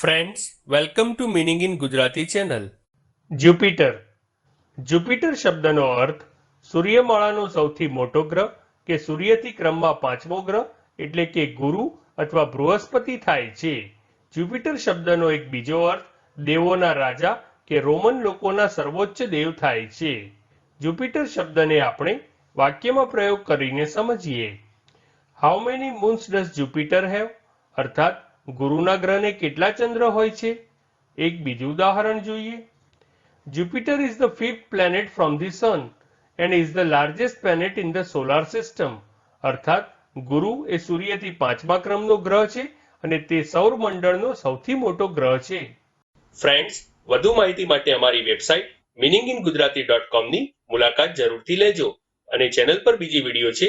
Friends welcome to meaning in Gujarati channel Jupiter Jupiter શબ્દનો અર્થ સૂર્યમાળાનો સૌથી મોટો ગ્રહ કે સૂર્યથી ક્રમમાં પાંચમો ગ્રહ એટલે કે ગુરુ અથવા બૃહસ્પતિ થાય છે. જ્યુપિટર શબ્દનો એક બીજો અર્થ દેવોના રાજા કે રોમન લોકોના સર્વોચ્ચ દેવ થાય છે. જ્યુપિટર શબ્દને આપણે વાક્યમાં પ્રયોગ કરીને સમજીએ. How many moons does Jupiter have અર્થાત ગુરુના ગ્રહને કેટલા ચંદ્ર હોય છે? એક બીજું ઉદાહરણ જોઈએ. Jupiter is the fifth planet from the sun and is the largest planet in the solar system અર્થાત, ગુરુ એ સૂર્યથી પાંચમા ક્રમનો ગ્રહ છે અને તે સૌર મંડળનો સૌથી મોટો ગ્રહ છે. ફ્રેન્ડ્સ વધુ માહિતી માટે અમારી website meaning in Gujarati dot કોમની મુલાકાત જરૂરથી લેજો અને ચેનલ પર બીજી વીડિયો છે